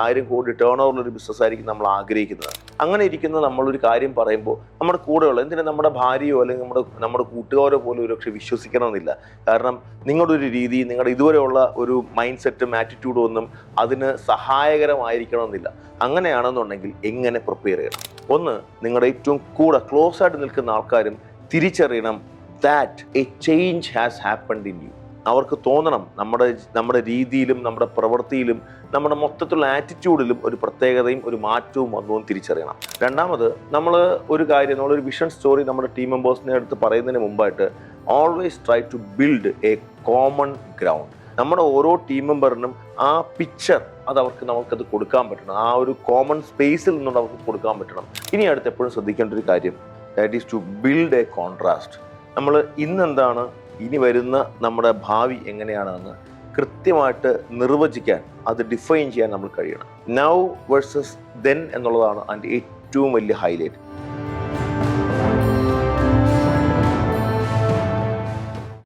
ആയിരം കോടി turn over ഒരു ബിസിനസ് ആയിരിക്കും നമ്മൾ ആഗ്രഹിക്കുന്നത്. അങ്ങനെ ഇരിക്കുന്ന നമ്മളൊരു കാര്യം പറയുമ്പോൾ നമ്മുടെ കൂടെയുള്ള എന്തിനാ നമ്മുടെ ഭാര്യയോ അല്ലെങ്കിൽ നമ്മുടെ നമ്മുടെ കൂട്ടുകാരോ പോലും ഒരുപക്ഷെ വിശ്വസിക്കണമെന്നില്ല. കാരണം നിങ്ങളുടെ ഒരു രീതി നിങ്ങളുടെ ഇതുവരെയുള്ള ഒരു മൈൻഡ് സെറ്റും ആറ്റിറ്റ്യൂഡും ഒന്നും അതിന് സഹായകരമായിരിക്കണമെന്നില്ല. അങ്ങനെയാണെന്നുണ്ടെങ്കിൽ എങ്ങനെ പ്രിപ്പയർ ചെയ്യണം? ഒന്ന് നിങ്ങളുടെ ഏറ്റവും കൂടെ ക്ലോസ് ആയിട്ട് നിൽക്കുന്ന ആൾക്കാരും തിരിച്ചറിയണം that a change has happened in you അവർക്ക് തോന്നണം നമ്മുടെ നമ്മുടെ രീതിയിലും നമ്മുടെ പ്രവൃത്തിയിലും നമ്മുടെ മൊത്തത്തിലുള്ള ആറ്റിറ്റ്യൂഡിലും ഒരു പ്രത്യേകതയും ഒരു മാറ്റവും വന്നു എന്ന് തിരിച്ചറിയണം. രണ്ടാമത് നമ്മൾ ഒരു കാര്യം നമ്മളൊരു വിഷൻ സ്റ്റോറി നമ്മുടെ ടീം മെമ്പേഴ്സിനെ അടുത്ത് പറയുന്നതിന് മുമ്പായിട്ട് always try to build a common ground നമ്മുടെ ഓരോ ടീം മെമ്പറിനും ആ പിക്ചർ അത് അവർക്ക് നമുക്കത് കൊടുക്കാൻ പറ്റണം. ആ ഒരു കോമൺ സ്പേസിൽ നിന്നുകൊണ്ട് അവർക്ക് കൊടുക്കാൻ പറ്റണം. ഇനി അടുത്ത് എപ്പോഴും ശ്രദ്ധിക്കേണ്ട ഒരു കാര്യം that is to build a contrast നമ്മൾ ഇന്നെന്താണ് ഇനി വരുന്ന നമ്മുടെ ഭാവി എങ്ങനെയാണെന്ന് കൃത്യമായിട്ട് നിർവചിക്കാൻ അത് ഡിഫൈൻ ചെയ്യാൻ നമ്മൾ കഴിയണം. നൗ വേഴ്സസ് ദെൻ എന്നുള്ളതാണ് അതിന്റെ ഏറ്റവും വലിയ ഹൈലൈറ്റ്